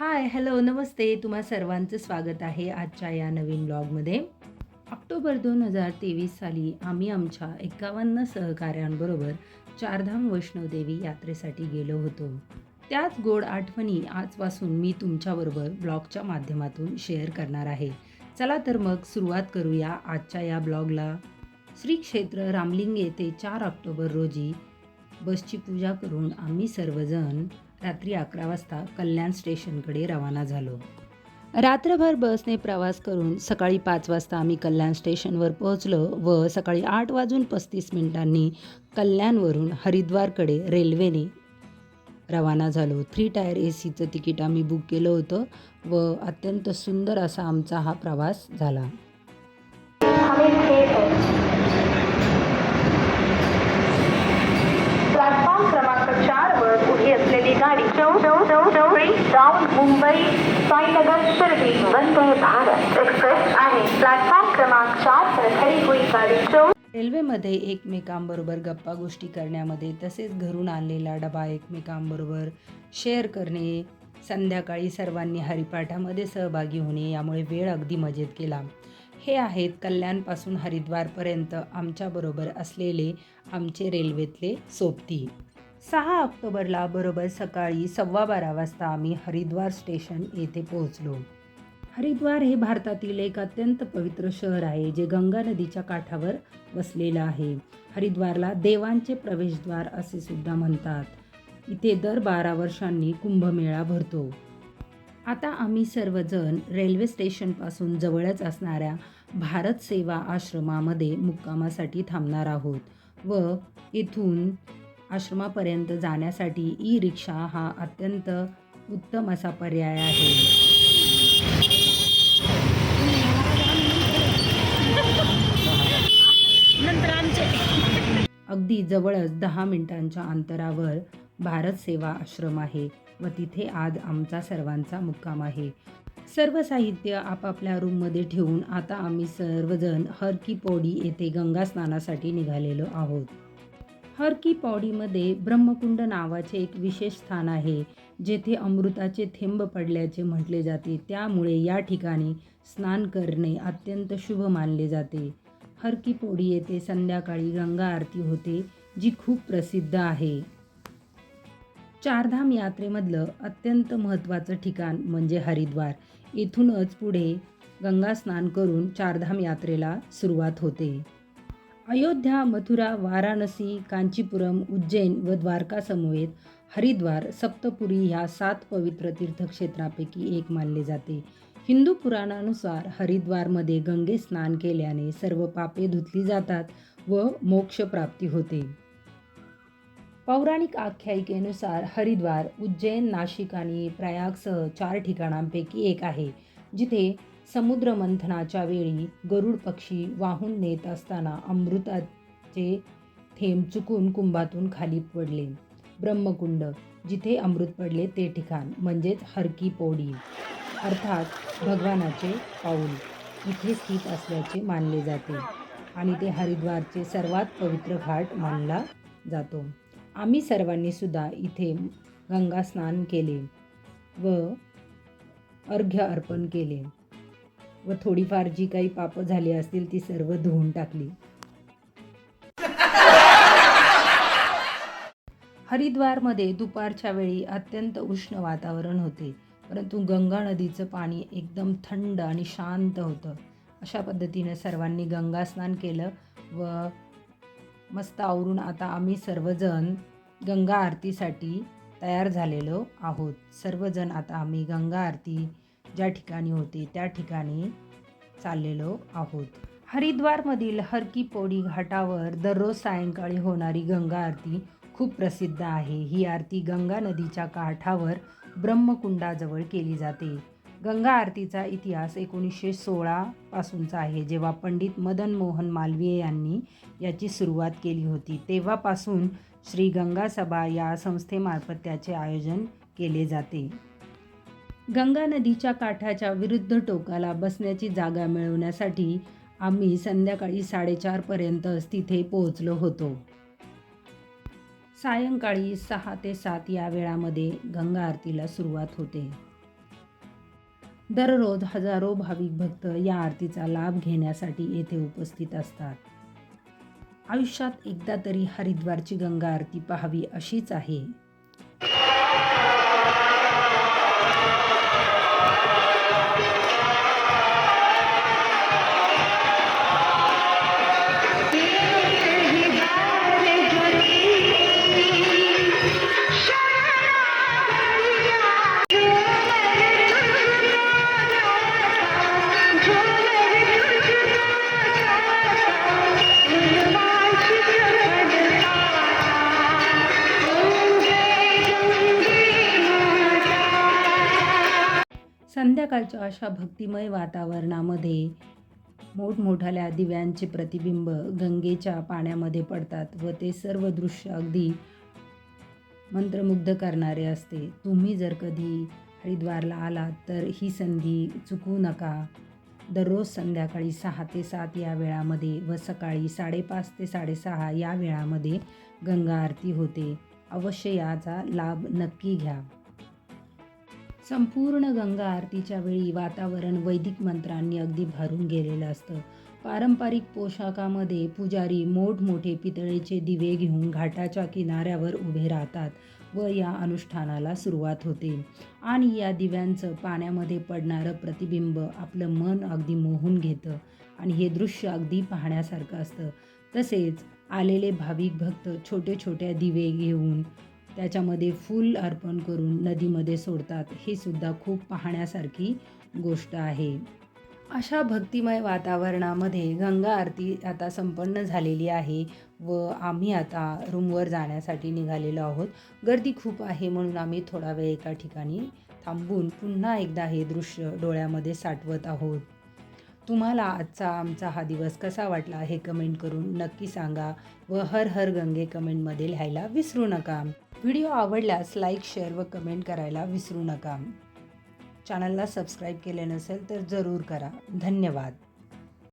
Hi hello नमस्ते. तुम्हा सर्वांचं स्वागत आहे आजच्या या नवीन ब्लॉगमध्ये ऑक्टोबर दोन हजार तेवीस साली आम्ही आमच्या एकावन्न सहकाऱ्यांबरोबर चारधाम वैष्णवदेवी यात्रेसाठी गेलो होतो. त्याच गोड आठवणी आजपासून मी तुमच्याबरोबर ब्लॉगच्या माध्यमातून शेअर करणार आहे. चला तर मग सुरुवात करूया आजच्या या ब्लॉगला श्री क्षेत्र रामलिंग येथे चार ऑक्टोबर रोजी बसची पूजा करून आम्ही सर्वजण रात्री अकरा वाजता कल्याण स्टेशनकडे रवाना झालो. रात्रभर बसने प्रवास करून सकाळी पाच वाजता आम्ही कल्याण स्टेशनवर पोहोचलो व सकाळी आठ वाजून पस्तीस मिनिटांनी कल्याणवरून हरिद्वारकडे रेल्वेने रवाना झालो. थ्री टायर ए सीचं तिकीट आम्ही बुक केलं होतं व अत्यंत सुंदर असा आमचा हा प्रवास झाला प्लॅटफॉर्म क्रमांक चार वर उभी असलेली गाडी चौ चौ चौ चौरी जाऊन मुंबई साईनगर शिर्डी वंदे भारत एक्सप्रेस आणि प्लॅटफॉर्म क्रमांक चार पर खडी हुई गाडी चौ रेल्वेमध्ये एकमेकांबरोबर गप्पा गोष्टी करण्यामध्ये तसेच घरून आणलेला डबा एकमेकांबरोबर शेअर करणे संध्याकाळी सर्वांनी हरिपाठामध्ये सहभागी होणे यामुळे वेळ अगदी मजेत केला हे आहेत कल्याणपासून हरिद्वारपर्यंत आमच्याबरोबर असलेले आमचे रेल्वेतले सोबती. सहा ऑक्टोबरला बरोबर सकाळी सव्वा बारा वाजता आम्ही हरिद्वार स्टेशन येथे पोहोचलो. हरिद्वार हे भारतातील एक अत्यंत पवित्र शहर आहे जे गंगा नदीच्या काठावर वसलेलं आहे. हरिद्वारला देवांचे प्रवेशद्वार असे सुद्धा म्हणतात. इथे दर बारा वर्षांनी कुंभमेळा भरतो. आता आम्ही सर्वजण रेल्वे स्टेशनपासून जवळच असणाऱ्या भारत सेवा आश्रमामध्ये मुक्कामासाठी थांबणार आहोत व इथून आश्रमापर्यंत जाण्यासाठी ई रिक्षा हा अत्यंत उत्तम असा पर्याय आहे. अगदी जवळच दहा मिनिटांच्या अंतरावर भारत सेवा आश्रम आहे व तिथे आज आमचा सर्वांचा मुक्काम आहे. सर्व साहित्य आपापल्या रूममध्ये ठेवून आता आम्ही सर्वजण हर की पौडी येथे गंगा स्नानासाठी निघालेलो आहोत. हर की पौडीमध्ये ब्रह्मकुंड नावाचे एक विशेष स्थान आहे जेथे अमृताचे थेंब पडल्याचे म्हटले जाते. त्यामुळे या ठिकाणी स्नान करणे अत्यंत शुभ मानले जाते. हर की पौडी येथे संध्याकाळी गंगा आरती होते जी खूप प्रसिद्ध आहे. चारधाम यात्रेमधलं अत्यंत महत्त्वाचं ठिकाण म्हणजे हरिद्वार. येथूनच पुढे गंगा स्नान करून चारधाम यात्रेला सुरुवात होते. अयोध्या मथुरा वाराणसी कांचीपुरम उज्जैन व द्वारकासमवेत हरिद्वार सप्तपुरी ह्या सात पवित्र तीर्थक्षेत्रापैकी एक मानले जाते. हिंदू पुराणानुसार हरिद्वारमध्ये गंगे स्नान केल्याने सर्व पापे धुतली जातात व मोक्षप्राप्ती होते. पौराणिक आख्यायिकेनुसार हरिद्वार उज्जैन नाशिक आणि प्रयागसह चार ठिकाणांपैकी एक आहे जिथे समुद्रमंथनाच्या वेळी गरुड पक्षी वाहून नेत असताना अमृताचे थेंब चुकून कुंभातून खाली पडले. ब्रह्मकुंड जिथे अमृत पडले ते ठिकाण म्हणजेच हरकी पौडी अर्थात भगवानाचे पाऊल इथे स्थित असल्याचे मानले जाते आणि ते हरिद्वारचे सर्वात पवित्र घाट मानला जातो. आम्ही सर्वांनी सुद्धा इथे गंगा स्नान केले व अर्घ्य अर्पण केले. व थोडीफार जी काही पापं झाली असतील ती सर्व धुवून टाकली. हरिद्वारमध्ये दुपारच्या वेळी अत्यंत उष्ण वातावरण होते. परंतु गंगा नदीचं पाणी एकदम थंड आणि शांत होतं. अशा पद्धतीने सर्वांनी गंगा स्नान केलं व मस्त आवरून आता आम्ही सर्वजण गंगा आरतीसाठी तयार झालेलो आहोत. सर्वजण आता आम्ही गंगा आरती ज्या ठिकाणी होती त्या ठिकाणी चाललेलो आहोत. हरिद्वारमधील हरकी पौडी घाटावर दररोज सायंकाळी होणारी गंगा आरती खूप प्रसिद्ध आहे. ही आरती गंगा नदीच्या काठावर ब्रह्मकुंडाजवळ केली जाते. गंगा आरतीचा इतिहास एकोणीसशे सोळापासूनचा आहे. जेव्हा पंडित मदन मोहन मालवीय यांनी याची सुरुवात केली होती तेव्हापासून श्री गंगा सभा या संस्थेमार्फत त्याचे आयोजन केले जाते. गंगा नदीच्या काठाच्या विरुद्ध टोकाला बसण्याची जागा मिळवण्यासाठी आम्ही संध्याकाळी साडेचारपर्यंतच तिथे पोहोचलो होतो. सायंकाळी सहा ते सात या वेळामध्ये गंगा आरतीला सुरुवात होते. दररोज हजारो भाविक भक्त या आरतीचा लाभ घेण्यासाठी येथे उपस्थित असतात. आयुष्यात एकदा तरी हरिद्वारची गंगा आरती पाहावी अशीच आहे. संध्याकाळच्या अशा भक्तिमय वातावरणामध्ये मोठमोठाल्या दिव्यांचे प्रतिबिंब गंगेच्या पाण्यामध्ये पडतात व ते सर्व दृश्य अगदी मंत्रमुग्ध करणारे असते. तुम्ही जर कधी हरिद्वारला आलात तर ही संधी चुकू नका. दररोज संध्याकाळी सहा ते सात या वेळामध्ये व सकाळी साडेपाच ते साडेसहा या वेळामध्ये गंगा आरती होते. अवश्य याचा लाभ नक्की घ्या. संपूर्ण गंगा आरतीच्या वेळी वातावरण वैदिक मंत्रांनी अगदी भरून गेलेलं असतं. पारंपरिक पोशाखामध्ये पुजारी मोठमोठे पितळेचे दिवे घेऊन घाटाच्या किनाऱ्यावर उभे राहतात व या अनुष्ठानाला सुरुवात होते. आणि या दिव्यांचं पाण्यामध्ये पडणारं प्रतिबिंब आपलं मन अगदी मोहून घेतं आणि हे दृश्य अगदी पाहण्यासारखं असतं. तसेच आलेले भाविक भक्त छोटे छोट्या दिवे घेऊन त्याच्यामध्ये फूल अर्पण करून नदीमध्ये सोडतात हे सुद्धा खूप पाहण्यासारखी गोष्ट आहे. अशा भक्तिमय वातावरणामध्ये गंगा आरती आता संपन्न झालेली आहे व आम्ही आता रूमवर जाण्यासाठी निघालेलो आहोत. गर्दी खूप आहे म्हणून आम्ही थोडा वेळ एका ठिकाणी थांबून पुन्हा एकदा हे दृश्य डोळ्यामध्ये साठवत आहोत. तुम्हाला आजचा आमचा हा दिवस कसा वाटला हे कमेंट करून नक्की सांगा व हर हर गंगे कमेंटमध्ये लिहायला विसरू नका. व्हिडिओ आवडल्यास लाईक शेअर व कमेंट करायला विसरू नका. चॅनलला सबस्क्राईब केले नसेल तर जरूर करा. धन्यवाद.